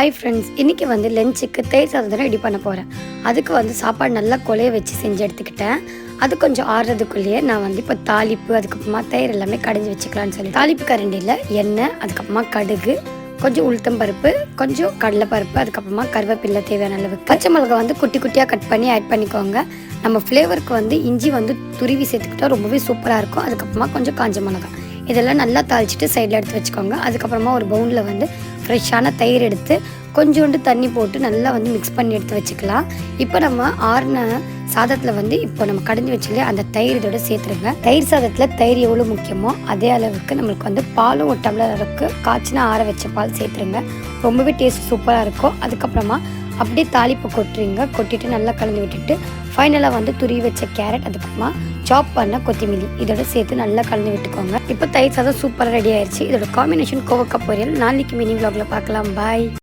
Hi friends இன்றைக்கி வந்து லஞ்சுக்கு தயிர் சாதம் ரெடி பண்ண போகிறேன் அதுக்கு வந்து சாப்பாடு நல்லா கொலைய வச்சு செஞ்சு எடுத்துக்கிட்டேன். அது கொஞ்சம் ஆறுறதுக்குள்ளேயே நான் வந்து இப்போ தாளிப்பு அதுக்கப்புறமா தயிர் எல்லாமே கடைஞ்சி வச்சுக்கலான்னு சொல்லி தாளிப்பு கரண்டியில் எண்ணெய் அதுக்கப்புறமா கடுகு கொஞ்சம் உளுத்தம் பருப்பு கொஞ்சம் கடலைப்பருப்பு அதுக்கப்புறமா கருவேப்பில்லை தேவையான அளவுக்கு. பச்சை மிளகா வந்து குட்டி குட்டியாக கட் பண்ணி ஆட் பண்ணிக்கோங்க. நம்ம ஃப்ளேவருக்கு வந்து இஞ்சி வந்து துருவி சேர்த்துக்கிட்டா ரொம்பவே சூப்பராக இருக்கும். அதுக்கப்புறமா கொஞ்சம் காஞ்ச மிளகா. இதெல்லாம் நல்லா தாளிச்சிட்டு சைடில் எடுத்து வச்சுக்கோங்க. அதுக்கப்புறமா ஒரு பவுலில் வந்து ஃப்ரெஷ்ஷான தயிர் எடுத்து கொஞ்சோண்டு தண்ணி போட்டு நல்லா வந்து மிக்ஸ் பண்ணி எடுத்து வச்சுக்கலாம். இப்போ நம்ம ஆறுன சாதத்தில் வந்து இப்போ நம்ம கடைஞ்சி வச்சுலே அந்த தயிர் இதோட சேர்த்துருங்க. தயிர் சாதத்தில் தயிர் எவ்வளோ முக்கியமோ அதே அளவுக்கு நம்மளுக்கு வந்து பாலும் ஒரு டம்ளர் அளவுக்கு காய்ச்சினா ஆற வச்ச பால் சேர்த்துருங்க. ரொம்பவே டேஸ்ட் சூப்பராக இருக்கும். அதுக்கப்புறமா அப்படியே தாளிப்பு கொட்டுறீங்க. கொட்டிட்டு நல்லா கலந்து விட்டுட்டு ஃபைனலாக வந்து துருவி வச்ச கேரட் அதுக்கப்புறமா சாப் பண்ண கொத்திமல்லி. இதோட சேர்த்து நல்லா கலந்து விட்டுக்கோங்க. இப்போ தயிர் சாதம் சூப்பராக ரெடி ஆயிடுச்சு இதோட காம்பினேஷன் கோவக்கா பொரியல். நாளைக்கு மினி vlogல பார்க்கலாம். பாய்